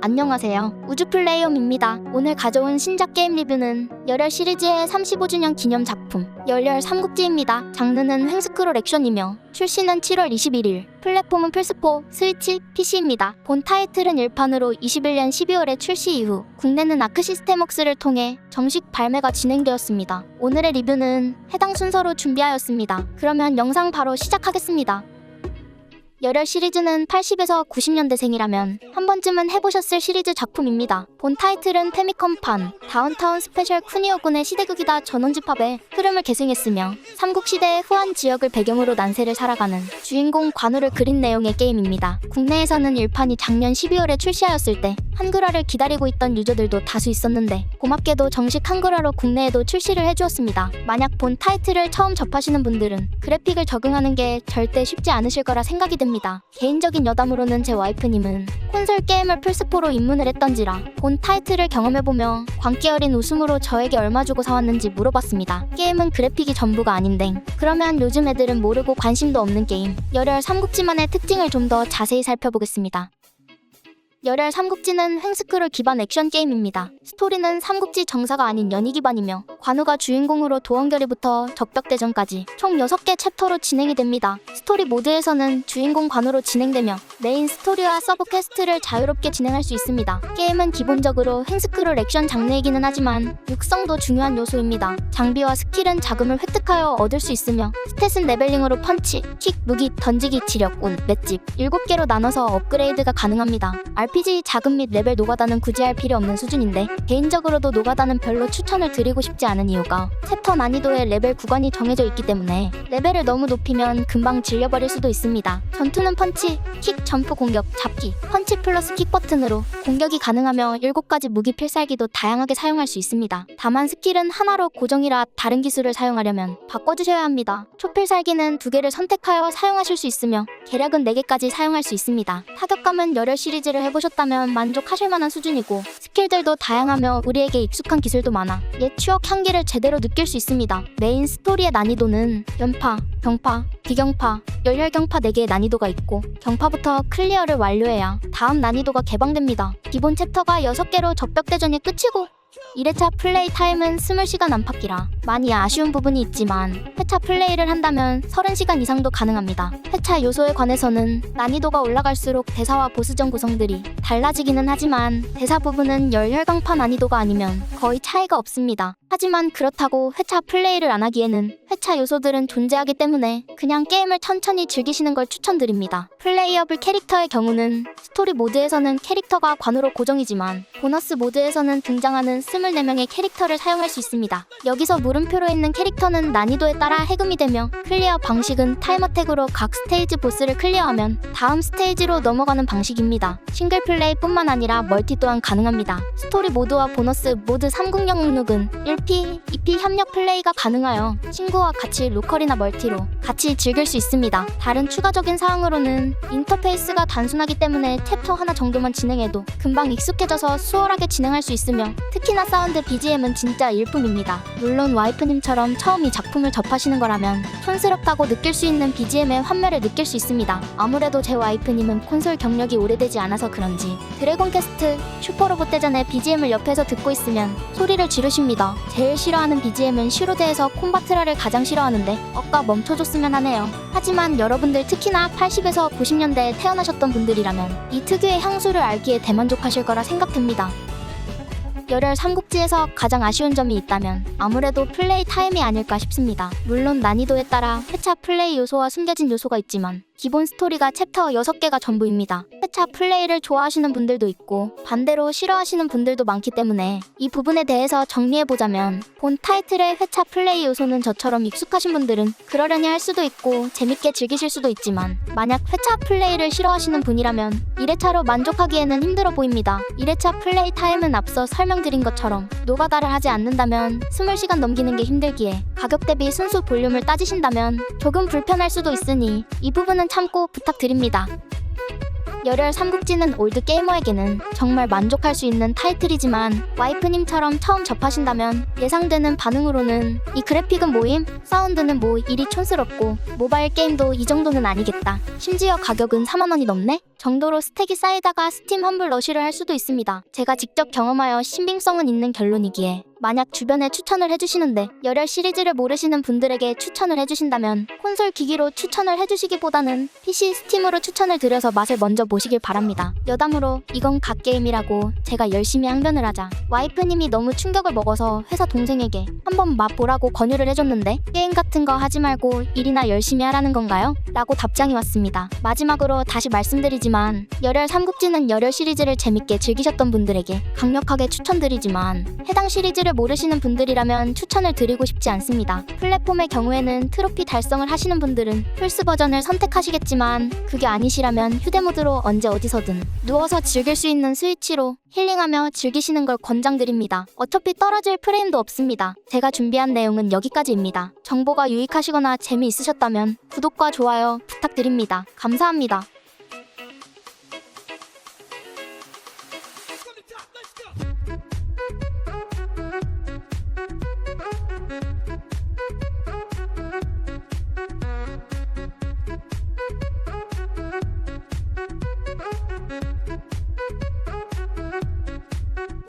안녕하세요. 우주플레이엄입니다. 오늘 가져온 신작 게임 리뷰는 열혈 시리즈의 35주년 기념 작품 열혈 삼국지입니다. 장르는 횡스크롤 액션이며 출시는 7월 21일, 플랫폼은 플스4, 스위치, PC입니다. 본 타이틀은 일판으로 21년 12월에 출시 이후 국내는 아크 시스템웍스를 통해 정식 발매가 진행되었습니다. 오늘의 리뷰는 해당 순서로 준비하였습니다. 그러면 영상 바로 시작하겠습니다. 열혈 시리즈는 80에서 90년대생이라면 한 번쯤은 해보셨을 시리즈 작품입니다. 본 타이틀은 페미컴판, 다운타운 스페셜 쿠니오군의 시대극이다 전원집합의 흐름을 계승했으며 삼국시대의 후한 지역을 배경으로 난세를 살아가는 주인공 관우를 그린 내용의 게임입니다. 국내에서는 일판이 작년 12월에 출시하였을 때 한글화를 기다리고 있던 유저들도 다수 있었는데 고맙게도 정식 한글화로 국내에도 출시를 해주었습니다. 만약 본 타이틀을 처음 접하시는 분들은 그래픽을 적응하는 게 절대 쉽지 않으실 거라 생각이 듭니다. 개인적인 여담으로는 제 와이프님은 콘솔 게임을 플스4로 입문을 했던지라 본 타이틀을 경험해보며 광기 어린 웃음으로 저에게 얼마 주고 사왔는지 물어봤습니다. 게임은 그래픽이 전부가 아닌데 그러면 요즘 애들은 모르고 관심도 없는 게임 열혈 삼국지만의 특징을 좀 더 자세히 살펴보겠습니다. 열혈 삼국지는 횡스크롤 기반 액션 게임입니다. 스토리는 삼국지 정사가 아닌 연희 기반이며 관우가 주인공으로 도원결의부터 적벽대전까지 총 6개 챕터로 진행이 됩니다. 스토리 모드에서는 주인공 관우로 진행되며 메인 스토리와 서브 퀘스트를 자유롭게 진행할 수 있습니다. 게임은 기본적으로 횡스크롤 액션 장르이기는 하지만 육성도 중요한 요소입니다. 장비와 스킬은 자금을 획득하여 얻을 수 있으며 스탯은 레벨링으로 펀치, 킥, 무기, 던지기, 지력, 운, 맷집 7개로 나눠서 업그레이드가 가능합니다. RPG 자금 및 레벨 노가다는 굳이 할 필요 없는 수준인데 개인적으로도 노가다는 별로 추천을 드리고 싶지 않은 이유가 챕터 난이도의 레벨 구간이 정해져 있기 때문에 레벨을 너무 높이면 금방 질려버릴 수도 있습니다. 전투는 펀치, 킥, 점프 공격, 잡기, 펀치 플러스 킥 버튼으로 공격이 가능하며 7가지 무기 필살기도 다양하게 사용할 수 있습니다. 다만 스킬은 하나로 고정이라 다른 기술을 사용하려면 바꿔주셔야 합니다. 초필살기는 두 개를 선택하여 사용하실 수 있으며 계략은 4개까지 사용할 수 있습니다. 타격감은 열혈 시리즈를 해보 셨다면 만족하실 만한 수준이고 스킬들도 다양하며 우리에게 익숙한 기술도 많아 옛 추억 향기를 제대로 느낄 수 있습니다. 메인 스토리의 난이도는 연파, 경파, 비경파, 열혈경파 4개의 난이도가 있고 경파부터 클리어를 완료해야 다음 난이도가 개방됩니다. 기본 챕터가 6개로 적벽대전이 끝이고 1회차 플레이 타임은 20시간 안팎이라 많이 아쉬운 부분이 있지만 회차 플레이를 한다면 30시간 이상도 가능합니다. 회차 요소에 관해서는 난이도가 올라갈수록 대사와 보스전 구성들이 달라지기는 하지만 대사 부분은 열혈강파 난이도가 아니면 거의 차이가 없습니다. 하지만 그렇다고 회차 플레이를 안 하기에는 회차 요소들은 존재하기 때문에 그냥 게임을 천천히 즐기시는 걸 추천드립니다. 플레이어블 캐릭터의 경우는 스토리 모드에서는 캐릭터가 관으로 고정이지만 보너스 모드에서는 등장하는 24명의 캐릭터를 사용할 수 있습니다. 여기서 물음표로 있는 캐릭터는 난이도에 따라 해금이 되며 클리어 방식은 타임어택으로 각 스테이지 보스를 클리어하면 다음 스테이지로 넘어가는 방식입니다. 싱글 플레이뿐만 아니라 멀티 또한 가능합니다. 스토리 모드와 보너스 모드 3국역 목록은 1P, 2P 협력 플레이가 가능하여 친구와 같이 로컬이나 멀티로 같이 즐길 수 있습니다. 다른 추가적인 사항으로는 인터페이스가 단순하기 때문에 챕터 하나 정도만 진행해도 금방 익숙해져서 수월하게 진행할 수 있으며 특히나 사운드 BGM은 진짜 일품입니다. 물론 와이프님처럼 처음 이 작품을 접하시는 거라면 촌스럽다고 느낄 수 있는 BGM의 환멸을 느낄 수 있습니다. 아무래도 제 와이프님은 콘솔 경력이 오래되지 않아서 그런지 드래곤 퀘스트, 슈퍼로봇 대전의 BGM을 옆에서 듣고 있으면 소리를 지르십니다. 제일 싫어하는 BGM은 슈로드에서 콤바트라를 가장 싫어하는데 억까 멈춰줬으면 하네요. 하지만 여러분들 특히나 80에서 90년대에 태어나셨던 분들이라면 이 특유의 향수를 알기에 대만족하실 거라 생각됩니다. 열혈 삼국지에서 가장 아쉬운 점이 있다면 아무래도 플레이 타임이 아닐까 싶습니다. 물론 난이도에 따라 회차 플레이 요소와 숨겨진 요소가 있지만 기본 스토리가 챕터 6개가 전부입니다. 회차 플레이를 좋아하시는 분들도 있고 반대로 싫어하시는 분들도 많기 때문에 이 부분에 대해서 정리해보자면 본 타이틀의 회차 플레이 요소는 저처럼 익숙하신 분들은 그러려니 할 수도 있고 재밌게 즐기실 수도 있지만 만약 회차 플레이를 싫어하시는 분이라면 1회차로 만족하기에는 힘들어 보입니다. 1회차 플레이 타임은 앞서 설명드린 것처럼 노가다를 하지 않는다면 20시간 넘기는 게 힘들기에 가격 대비 순수 볼륨을 따지신다면 조금 불편할 수도 있으니 이 부분은 참고 부탁드립니다. 열혈 삼국지는 올드 게이머에게는 정말 만족할 수 있는 타이틀이지만 와이프님처럼 처음 접하신다면 예상되는 반응으로는 이 그래픽은 뭐임? 사운드는 뭐 이리 촌스럽고 모바일 게임도 이 정도는 아니겠다. 심지어 가격은 4만원이 넘네? 정도로 스택이 쌓이다가 스팀 환불 러쉬를 할 수도 있습니다. 제가 직접 경험하여 신빙성은 있는 결론이기에 만약 주변에 추천을 해주시는데 열혈 시리즈를 모르시는 분들에게 추천을 해주신다면 콘솔 기기로 추천을 해주시기보다는 PC 스팀으로 추천을 드려서 맛을 먼저 보시길 바랍니다. 여담으로 이건 갓게임이라고 제가 열심히 항변을 하자 와이프님이 너무 충격을 먹어서 회사 동생에게 한번 맛보라고 권유를 해줬는데 게임 같은 거 하지 말고 일이나 열심히 하라는 건가요? 라고 답장이 왔습니다. 마지막으로 다시 말씀드리 지만 열혈 삼국지는 열혈 시리즈를 재밌게 즐기셨던 분들에게 강력하게 추천드리지만 해당 시리즈를 모르시는 분들이라면 추천을 드리고 싶지 않습니다. 플랫폼의 경우에는 트로피 달성을 하시는 분들은 플스 버전을 선택하시겠지만 그게 아니시라면 휴대모드로 언제 어디서든 누워서 즐길 수 있는 스위치로 힐링하며 즐기시는 걸 권장드립니다. 어차피 떨어질 프레임도 없습니다. 제가 준비한 내용은 여기까지입니다. 정보가 유익하시거나 재미있으셨다면 구독과 좋아요 부탁드립니다. 감사합니다.